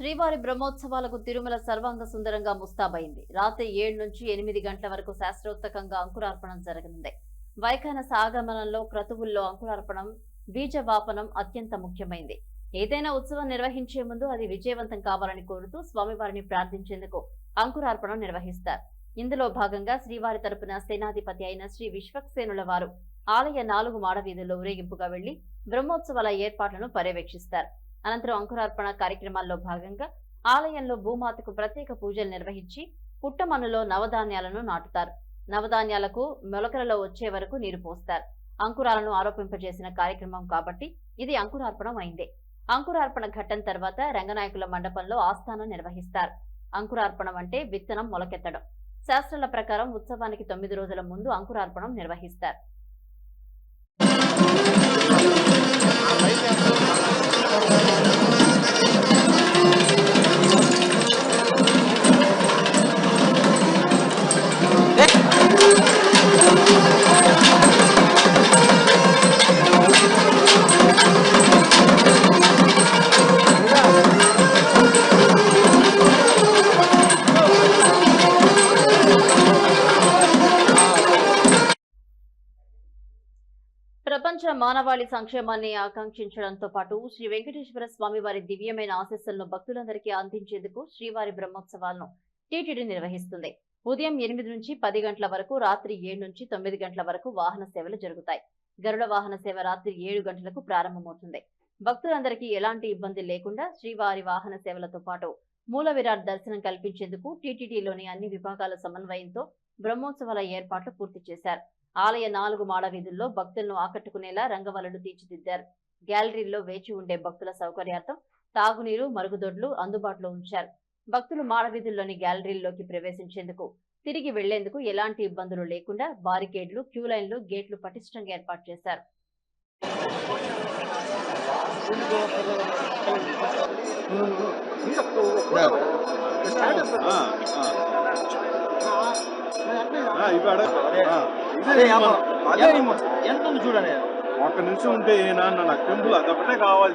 శ్రీవారి బ్రహ్మోత్సవాలకు తిరుమల సర్వాంగ సుందరంగా ముస్తాబైంది. రాత్రి ఏడు నుంచి ఎనిమిది గంటల వరకు శాస్త్రోక్తకంగా అంకురార్పణం జరగనుంది. వైఖానస ఆగమనంలో క్రతువుల్లో అంకురార్పణం బీజవాపనం అత్యంత ముఖ్యమైంది. ఏదైనా ఉత్సవం నిర్వహించే ముందు అది విజయవంతం కావాలని కోరుతూ స్వామివారిని ప్రార్థించేందుకు అంకురార్పణం నిర్వహిస్తారు. ఇందులో భాగంగా శ్రీవారి తరపున సేనాధిపతి అయిన శ్రీ విశ్వక్సేనుల వారు ఆలయ నాలుగు మాడవీధుల్లో ఊరేగింపుగా వెళ్ళి బ్రహ్మోత్సవాల ఏర్పాట్లను పర్యవేక్షిస్తారు. అనంతరం అంకురార్పణ కార్యక్రమాల్లో భాగంగా ఆలయంలో భూమాతకు ప్రత్యేక పూజలు నిర్వహించి పుట్టమన్నులో నవధాన్యాలను నాటుతారు. నవధాన్యాలకు మొలకలలో వచ్చే వరకు నీరు పోస్తారు. అంకురాలను ఆరోపింపజేసిన కార్యక్రమం కాబట్టి ఇది అంకురార్పణం అయిందే. అంకురార్పణ ఘట్టం తర్వాత రంగనాయకుల మండపంలో ఆస్థానం నిర్వహిస్తారు. అంకురార్పణం అంటే విత్తనం మొలకెత్తడం. శాస్త్రాల ప్రకారం ఉత్సవానికి తొమ్మిది రోజుల ముందు అంకురార్పణం నిర్వహిస్తారు. ప్రపంచ మానవాళి సంక్షేమాన్ని ఆకాంక్షించడంతో పాటు శ్రీ వెంకటేశ్వర స్వామి వారి దివ్యమైన ఆశస్సులను భక్తులందరికీ అందించేందుకు శ్రీవారి బ్రహ్మోత్సవాలను టీటీడీ నిర్వహిస్తుంది. ఉదయం ఎనిమిది నుంచి పది గంటల వరకు రాత్రి ఏడు నుంచి తొమ్మిది గంటల వరకు వాహన సేవలు జరుగుతాయి. గరుడ వాహన సేవ రాత్రి ఏడు గంటలకు ప్రారంభమవుతుంది. భక్తులందరికీ ఎలాంటి ఇబ్బంది లేకుండా శ్రీవారి వాహన సేవలతో పాటు మూల విరాట్ దర్శనం కల్పించేందుకు టీటీడీలోని అన్ని విభాగాల సమన్వయంతో బ్రహ్మోత్సవాల ఏర్పాట్లు పూర్తి చేశారు. ఆలయ నాలుగు మాడ వీధుల్లో భక్తులను ఆకట్టుకునేలా రంగవల్లులు తీర్చిదిద్దారు. గ్యాలరీల్లో వేచి ఉండే భక్తుల సౌకర్యార్థం తాగునీరు మరుగుదొడ్లు అందుబాటులో ఉంచారు. భక్తులు మాడ వీధుల్లోని గ్యాలరీల్లోకి ప్రవేశించేందుకు తిరిగి వెళ్ళేందుకు ఎలాంటి ఇబ్బందులు లేకుండా బారికేడ్లు క్యూ లైన్లు గేట్లు పటిష్టంగా ఏర్పాటు చేశారు. ఇవాడ ఎంత ఉంది చూడండి. ఒక్క నిమిషం ఉంటే ఏనా నాకు టెంపుల్ అదొకటే కావాలి